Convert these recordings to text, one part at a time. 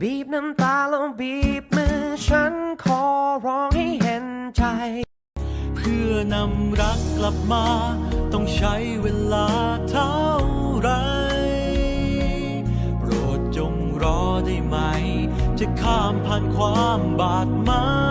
บีบน้ำตาแล้วบีบมือฉันขอร้องให้เห็นใจ เพื่อนำรักกลับมา ต้องใช้เวลาเท่าไร โปรดจงรอได้ไหม จะข้ามผ่านความบาดหมาง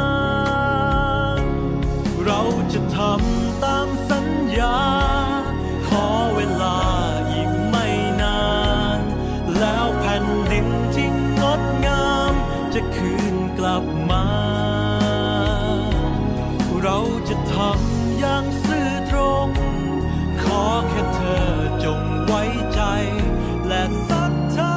คืนกลับมา เราจะทำอย่างซื่อตรง ขอแค่เธอจงไว้ใจ และศรัทธา